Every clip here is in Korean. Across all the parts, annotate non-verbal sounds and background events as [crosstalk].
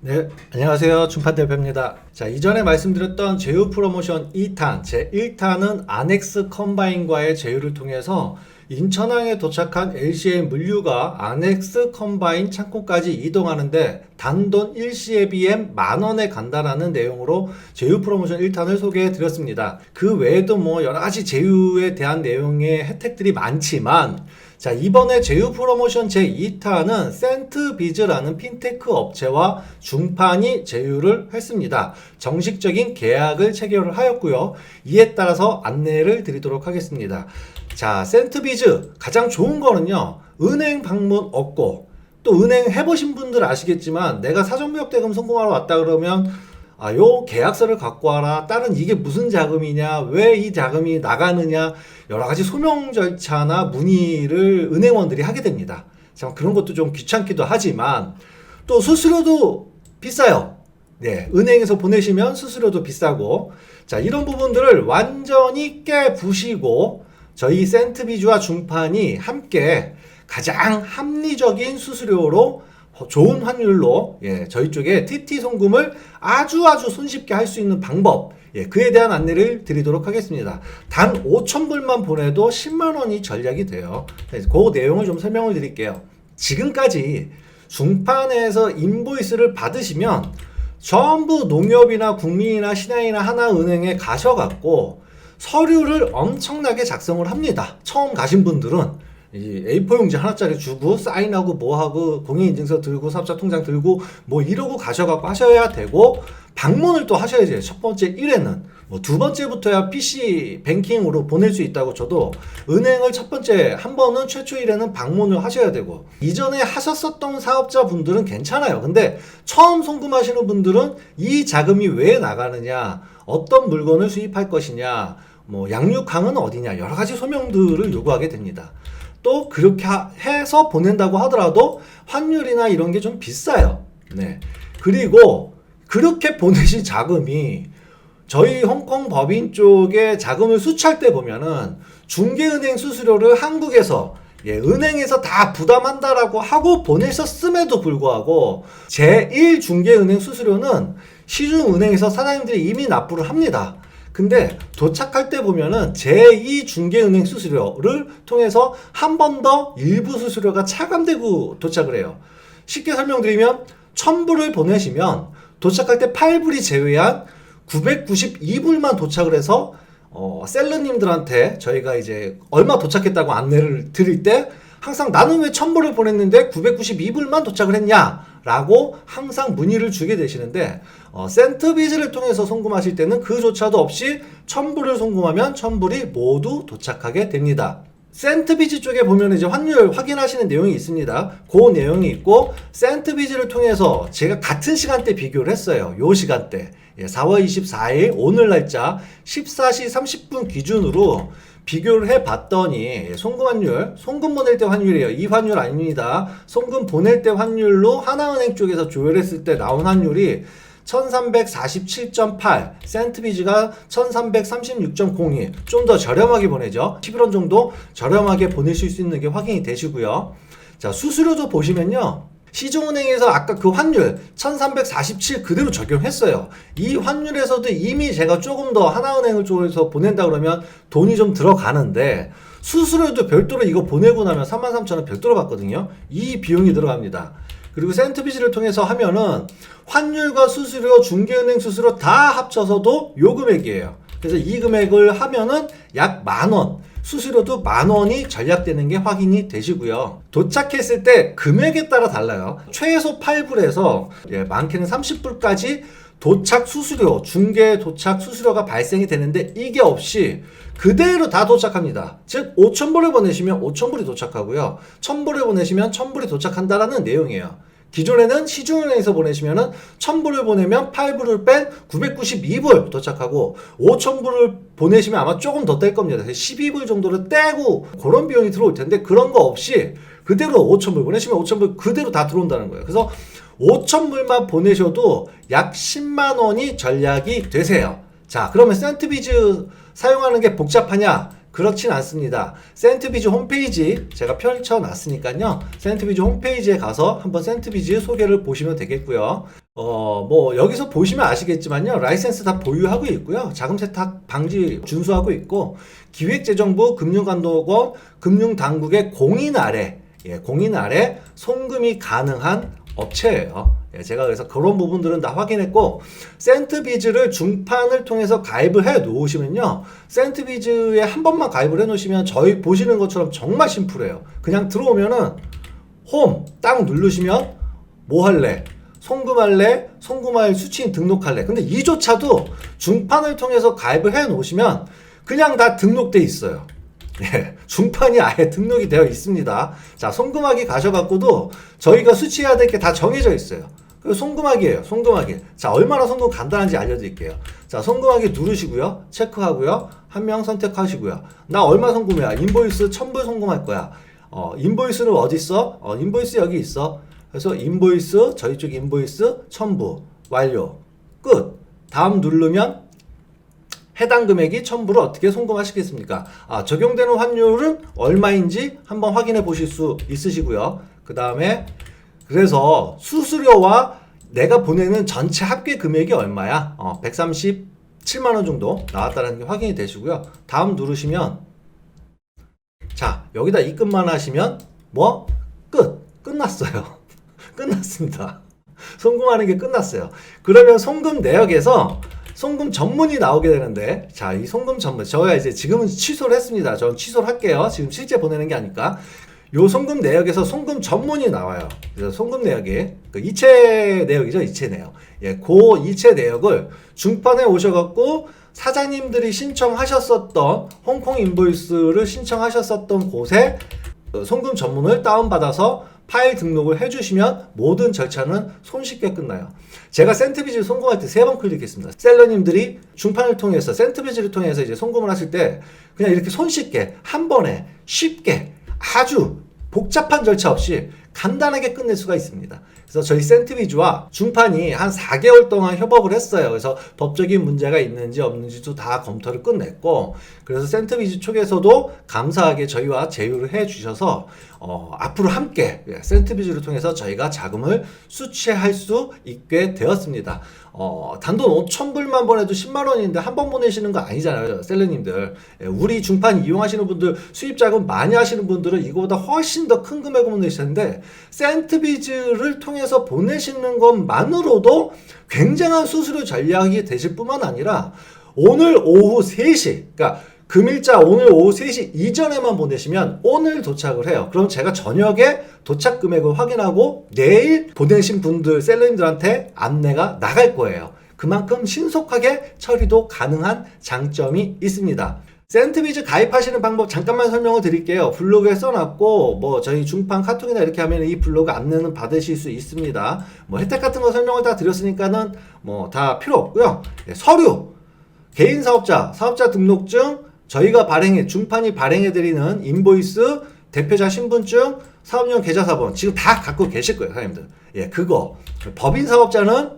네, 안녕하세요. 준판대표입니다. 자, 이전에 말씀드렸던 제휴 프로모션 2탄, 제 1탄은 아넥스 컴바인과의 제휴를 통해서 인천항에 도착한 LC의 물류가 아넥스 컴바인 창고까지 이동하는데 단돈 일시에비엠 만 원에 간다라는 내용으로 제휴 프로모션 1탄을 소개해 드렸습니다. 그 외에도 뭐 여러 가지 제휴에 대한 내용의 혜택들이 많지만 자, 이번에 제휴 프로모션 제2탄은 센트비즈라는 핀테크 업체와 중판이 제휴를 했습니다. 정식적인 계약을 체결을 하였고요. 이에 따라서 안내를 드리도록 하겠습니다. 자, 센트비즈 가장 좋은 거는요. 은행 방문 없고 또 은행 해보신 분들 아시겠지만 내가 사전무역 대금 송금하러 왔다 그러면 아, 요 계약서를 갖고 와라. 다른 이게 무슨 자금이냐? 왜 이 자금이 나가느냐? 여러 가지 소명 절차나 문의를 은행원들이 하게 됩니다. 참 그런 것도 좀 귀찮기도 하지만 또 수수료도 비싸요. 네, 은행에서 보내시면 수수료도 비싸고 자 이런 부분들을 완전히 깨부시고 저희 센트비주와 중판이 함께 가장 합리적인 수수료로 좋은 환율로 예, 저희 쪽에 TT 송금을 아주 아주 손쉽게 할 수 있는 방법 예, 그에 대한 안내를 드리도록 하겠습니다. 단 5,000불만 보내도 10만 원이 전략이 돼요. 그 내용을 좀 설명을 드릴게요. 지금까지 중판에서 인보이스를 받으시면 전부 농협이나 국민이나 신한이나 하나은행에 가셔갖고 서류를 엄청나게 작성을 합니다. 처음 가신 분들은 이 A4 용지 하나짜리 주고 사인하고 뭐하고 공인인증서 들고 사업자 통장 들고 뭐 이러고 가셔갖고 하셔야 되고 방문을 또 하셔야 돼요. 첫 번째 1회는 뭐 두 번째부터야 PC 뱅킹으로 보낼 수 있다고 쳐도 은행을 첫 번째 한 번은 최초 1회는 방문을 하셔야 되고 이전에 하셨었던 사업자 분들은 괜찮아요. 근데 처음 송금하시는 분들은 이 자금이 왜 나가느냐 어떤 물건을 수입할 것이냐 뭐 양육항은 어디냐 여러 가지 소명들을 요구하게 됩니다. 또 그렇게 하- 해서 보낸다고 하더라도 환율이나 이런 게 좀 비싸요. 네. 그리고 그렇게 보내신 자금이 저희 홍콩 법인 쪽에 자금을 수취할 때 보면은 중개은행 수수료를 한국에서 예, 은행에서 다 부담한다라고 하고 보내셨음에도 불구하고 제1 중개은행 수수료는 시중은행에서 사장님들이 이미 납부를 합니다. 근데 도착할 때 보면은 제2 중개은행 수수료를 통해서 한 번 더 일부 수수료가 차감되고 도착을 해요. 쉽게 설명드리면 1000불을 보내시면 도착할 때 8불이 제외한 992불만 도착을 해서 어, 셀러님들한테 저희가 이제 얼마 도착했다고 안내를 드릴 때 항상 나는 왜 1000불을 보냈는데 992불만 도착을 했냐? 라고 항상 문의를 주게 되시는데 어, 센트비즈를 통해서 송금하실 때는 그조차도 없이 1000불을 송금하면 1000불이 모두 도착하게 됩니다. 센트비즈 쪽에 보면 이제 환율 확인하시는 내용이 있습니다. 그 내용이 있고 센트비즈를 통해서 제가 같은 시간대 비교를 했어요. 요 시간대. 예, 4월 24일 오늘 날짜 14시 30분 기준으로 비교를 해 봤더니 송금 환율, 송금 보낼 때 환율이에요. 이 환율 아닙니다. 송금 보낼 때 환율로 하나은행 쪽에서 조율했을 때 나온 환율이 1347.8, 센트비즈가 1336.02. 좀 더 저렴하게 보내죠. 11원 정도 저렴하게 보내실 수 있는 게 확인이 되시고요. 자, 수수료도 보시면요. 시중은행에서 아까 그 환율 1347 그대로 적용했어요. 이 환율에서도 이미 제가 조금 더 하나은행을 쪽에서 보낸다 그러면 돈이 좀 들어가는데 수수료도 별도로 이거 보내고 나면 33,000원 별도로 받거든요. 이 비용이 들어갑니다. 그리고 센트비즈를 통해서 하면은 환율과 수수료, 중개은행 수수료 다 합쳐서도 요 금액이에요. 그래서 이 금액을 하면은 약 만 원. 수수료도 만 원이 전략되는 게 확인이 되시고요. 도착했을 때 금액에 따라 달라요. 최소 8불에서 예, 많게는 30불까지 도착 수수료, 중개 도착 수수료가 발생이 되는데 이게 없이 그대로 다 도착합니다. 즉 5,000불을 보내시면 5,000불이 도착하고요. 1,000불을 보내시면 1,000불이 도착한다라는 내용이에요. 기존에는 시중은행에서 보내시면은 1000불을 보내면 8불을 뺀 992불 도착하고 5000불을 보내시면 아마 조금 더 뗄 겁니다. 그래서 12불 정도를 떼고 그런 비용이 들어올 텐데 그런 거 없이 그대로 5000불 보내시면 5000불 그대로 다 들어온다는 거예요. 그래서 5000불만 보내셔도 약 10만 원이 전략이 되세요. 자, 그러면 센트비즈 사용하는 게 복잡하냐? 그렇진 않습니다. 센트비즈 홈페이지 제가 펼쳐 놨으니까요. 센트비즈 홈페이지에 가서 한번 센트비즈 소개를 보시면 되겠고요. 어, 뭐, 여기서 보시면 아시겠지만요. 라이센스 다 보유하고 있고요. 자금 세탁 방지 준수하고 있고, 기획재정부 금융감독원 금융당국의 공인 아래, 예, 공인 아래 송금이 가능한 업체예요. 예, 제가 그래서 그런 부분들은 다 확인했고, 센트비즈를 중판을 통해서 가입을 해 놓으시면요. 센트비즈에 한 번만 가입을 해 놓으시면 저희 보시는 것처럼 정말 심플해요. 그냥 들어오면은 홈 딱 누르시면 뭐 할래? 송금할래? 송금할 수취인 등록할래? 근데 이조차도 중판을 통해서 가입을 해 놓으시면 그냥 다 등록돼 있어요. 예, 중판이 아예 등록이 되어 있습니다. 자, 송금하기 가셔갖고도 저희가 수취해야 될 게 다 정해져 있어요. 그 송금하기예요. 송금하기. 자, 얼마나 송금 간단한지 알려드릴게요. 자, 송금하기 누르시고요. 체크하고요. 한 명 선택하시고요. 나 얼마 송금해야? 인보이스 1000불 송금할 거야. 어, 인보이스는 어디 있어? 어, 인보이스 여기 있어. 그래서 인보이스 저희 쪽 인보이스 첨부 완료 끝 다음 누르면 해당 금액이 첨부를 어떻게 송금하시겠습니까? 아, 적용되는 환율은 얼마인지 한번 확인해 보실 수 있으시고요. 그 다음에 그래서 수수료와 내가 보내는 전체 합계 금액이 얼마야? 어, 137만 원 정도 나왔다는 게 확인이 되시고요. 다음 누르시면 자, 여기다 입금만 하시면 뭐 끝. 끝났어요. [laughs] 끝났습니다. [laughs] 송금하는 게 끝났어요. 그러면 송금 내역에서 송금 전문이 나오게 되는데, 자, 이 송금 전문, 저희가 이제 지금은 취소를 했습니다. 저는 취소를 할게요. 지금 실제 보내는 게 아니까. 요 송금 내역에서 송금 전문이 나와요. 그래서 송금 내역이, 그 이체 내역이죠, 이체 내역. 예, 그 이체 내역을 중판에 오셔갖고 사장님들이 신청하셨었던 홍콩 인보이스를 신청하셨었던 곳에 어, 송금 전문을 다운받아서 파일 등록을 해주시면 모든 절차는 손쉽게 끝나요. 제가 센트비즈를 송금할 때 세 번 클릭했습니다. 셀러님들이 중판을 통해서 센트비즈를 통해서 이제 송금을 하실 때 그냥 이렇게 손쉽게 한 번에 쉽게 아주 복잡한 절차 없이 간단하게 끝낼 수가 있습니다. 그래서 저희 센트비즈와 중판이 한 4개월 동안 협업을 했어요. 그래서 법적인 문제가 있는지 없는지도 다 검토를 끝냈고, 그래서 센트비즈 쪽에서도 감사하게 저희와 제휴를 해 주셔서, 어, 앞으로 함께 예, 센트비즈를 통해서 저희가 자금을 수취할 수 있게 되었습니다. 어, 단돈 5,000불만 보내도 10만 원인데 한 번 보내시는 거 아니잖아요, 셀러님들. 예, 우리 중판 이용하시는 분들, 수입 자금 많이 하시는 분들은 이거보다 훨씬 더 큰 금액을 보내시는데, 센트비즈를 통해서 보내시는 것만으로도 굉장한 수수료 전략이 되실 뿐만 아니라, 오늘 오후 3시, 그러니까 금일자 오늘 오후 3시 이전에만 보내시면 오늘 도착을 해요. 그럼 제가 저녁에 도착 금액을 확인하고 내일 보내신 분들, 셀러님들한테 안내가 나갈 거예요. 그만큼 신속하게 처리도 가능한 장점이 있습니다. 센트비즈 가입하시는 방법 잠깐만 설명을 드릴게요. 블로그에 써놨고 뭐 저희 중판 카톡이나 이렇게 하면 이 블로그 안내는 받으실 수 있습니다. 뭐 혜택 같은 거 설명을 다 드렸으니까는 뭐 다 필요 없고요. 네, 서류 개인 사업자 사업자 등록증 저희가 발행해 중판이 발행해 드리는 인보이스 대표자 신분증 사업용 계좌 사본 지금 다 갖고 계실 거예요, 사장님들. 예, 그거 법인 사업자는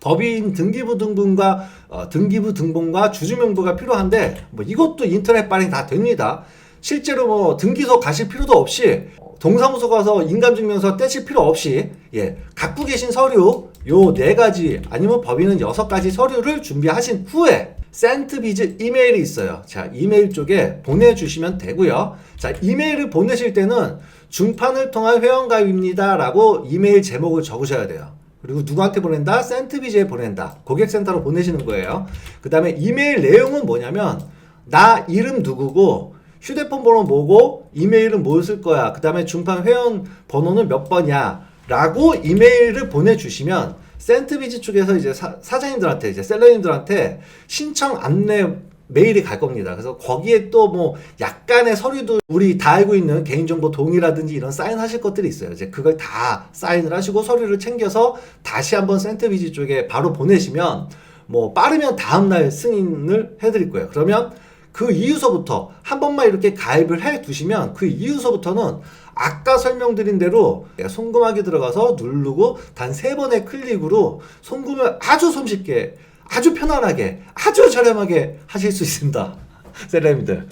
법인 등기부 등본과 어, 등기부 등본과 주주명부가 필요한데 뭐 이것도 인터넷 발행 다 됩니다. 실제로 뭐 등기소 가실 필요도 없이 어, 동사무소 가서 인감증명서 떼실 필요 없이 예 갖고 계신 서류 요 네 가지 아니면 법인은 여섯 가지 서류를 준비하신 후에 센트비즈 이메일이 있어요. 자 이메일 쪽에 보내주시면 되고요. 자 이메일을 보내실 때는 중판을 통한 회원가입니다 라고 이메일 제목을 적으셔야 돼요. 그리고 누구한테 보낸다? 센트비즈에 보낸다. 고객센터로 보내시는 거예요. 그 다음에 이메일 내용은 뭐냐면 나 이름 누구고 휴대폰 번호 뭐고 이메일은 뭐쓸 거야. 그 다음에 중판 회원 번호는 몇 번이야. 라고 이메일을 보내주시면 센트비즈 쪽에서 이제 사, 사장님들한테 이제 셀러님들한테 신청 안내 메일이 갈 겁니다. 그래서 거기에 또 뭐 약간의 서류도 우리 다 알고 있는 개인정보 동의라든지 이런 사인 하실 것들이 있어요. 이제 그걸 다 사인을 하시고 서류를 챙겨서 다시 한번 센트비즈 쪽에 바로 보내시면 뭐 빠르면 다음날 승인을 해드릴 거예요. 그러면 그 이후서부터 한 번만 이렇게 가입을 해 두시면 그 이후서부터는 아까 설명드린 대로 송금하기 들어가서 누르고 단 세 번의 클릭으로 송금을 아주 손쉽게 아주 편안하게 아주 저렴하게 하실 수 있습니다. [laughs] 셀럽님들.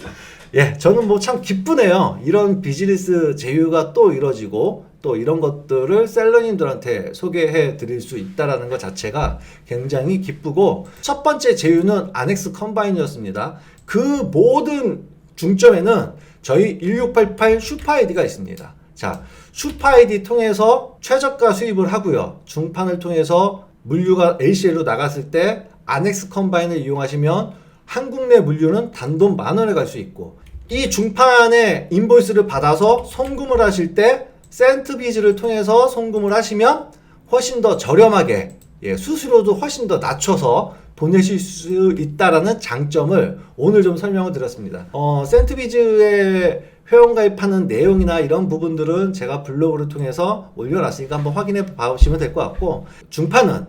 예, 저는 뭐 참 기쁘네요. 이런 비즈니스 제휴가 또 이루어지고 또 이런 것들을 셀러님들한테 소개해 드릴 수 있다라는 것 자체가 굉장히 기쁘고 첫 번째 제휴는 아넥스 컴바인이었습니다. 그 모든 중점에는 저희 1688 슈퍼 아이디가 있습니다. 자, 슈퍼 아이디 통해서 최저가 수입을 하고요. 중판을 통해서 물류가 LCL로 나갔을 때 아넥스 컴바인을 이용하시면 한국 내 물류는 단돈 만 원에 갈 수 있고 이 중판에 인보이스를 받아서 송금을 하실 때 센트비즈를 통해서 송금을 하시면 훨씬 더 저렴하게 예, 수수료도 훨씬 더 낮춰서 보내실 수 있다라는 장점을 오늘 좀 설명을 드렸습니다. 어, 센트비즈의 회원 가입하는 내용이나 이런 부분들은 제가 블로그를 통해서 올려놨으니까 한번 확인해 보시면 될 것 같고 중판은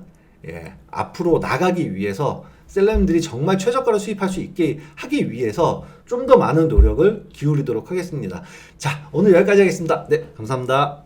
예, 앞으로 나가기 위해서 셀럽들이 정말 최저가로 수입할 수 있게 하기 위해서 좀 더 많은 노력을 기울이도록 하겠습니다. 자, 오늘 여기까지 하겠습니다. 네, 감사합니다.